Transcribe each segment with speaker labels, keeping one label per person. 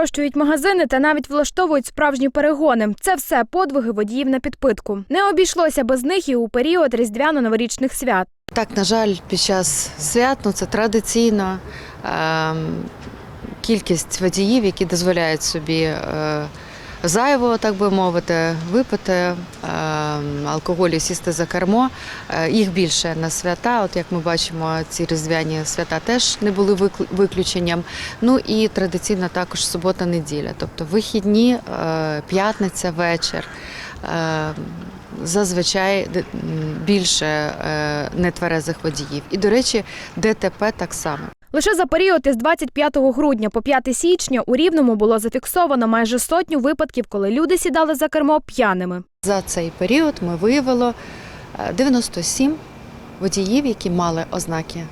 Speaker 1: нарощують магазини та навіть влаштовують справжні перегони. Це все подвиги водіїв на підпитку. Не обійшлося без них і у період різдвяно-новорічних свят.
Speaker 2: Так, на жаль, під час свят ну, це традиційно Е кількість водіїв, які дозволяють собі е, зайво, так би мовити, випити ем, алкоголь і сісти за кермо. Е, їх більше на свята. От як ми бачимо, ці різдвяні свята теж не були виключенням. Ну і традиційно також субота-неділя, тобто вихідні, е, п'ятниця, вечір. Е, зазвичай більше нетверезих водіїв. І, до речі, ДТП так само.
Speaker 1: Лише за період із 25 грудня по 5 січня у Рівному було зафіксовано майже сотню випадків, коли люди сідали за кермо п'яними.
Speaker 2: За цей період ми виявило е, 97 водіїв, які мали ознаки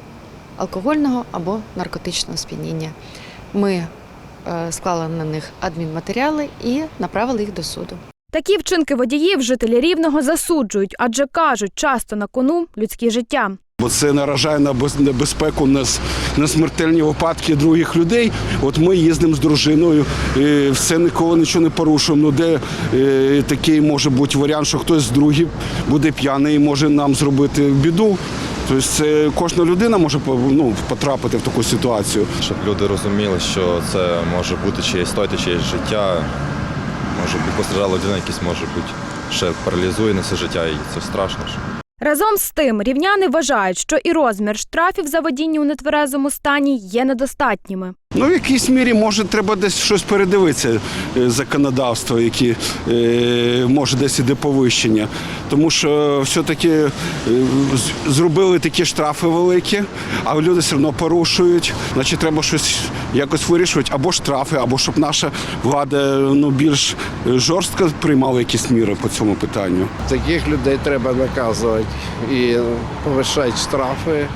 Speaker 2: алкогольного або наркотичного сп'яніння. Ми е, склали на них адмінматеріали і направили їх до суду.
Speaker 1: Такі вчинки водіїв жителі Рівного засуджують, адже кажуть, часто на кону людські життя.
Speaker 3: Бо це наражає на без- небезпеку на, на смертельні випадки других людей. От ми їздимо з дружиною, і все ніколи нічого не порушуємо. Ну де е, такий може бути варіант, що хтось з других буде п'яний і може нам зробити біду. Тобто це кожна людина може ну, потрапити в таку ситуацію.
Speaker 4: щоб люди розуміли, що це може бути чиєсь стоїти чиєсь життя, може бути постраждала людина, якась може бути ще паралізує на все життя, і це страшно.
Speaker 1: Разом з тим, рівняни вважають, що і розмір штрафів за водіння у нетверезому стані є недостатніми.
Speaker 3: Ну, в якійсь мірі може треба десь щось передивитися е, законодавство, яке може десь іде повищення. Тому що все-таки е, зробили такі штрафи великі, а люди все одно порушують. Значить, треба щось якось вирішувати, або штрафи, або щоб наша влада ну, більш жорстко приймала якісь міри по цьому питанню.
Speaker 5: Таких людей треба наказувати і повишати штрафи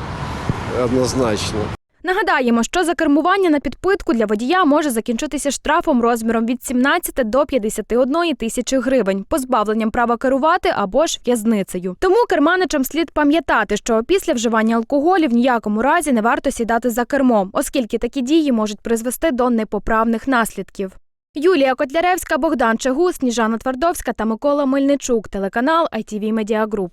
Speaker 5: однозначно.
Speaker 1: Нагадаємо, що за кермування на підпитку для водія може закінчитися штрафом розміром від 17 до 51 тисячі гривень, позбавленням права керувати або ж в'язницею. Тому керманичам слід пам'ятати, що після вживання алкоголю в ніякому разі не варто сідати за кермо, оскільки такі дії можуть призвести до непоправних наслідків. Юлія Котляревська, Богдан Чегус, Сніжана Твардовська та Микола Мельничук. Телеканал ITV Media Group.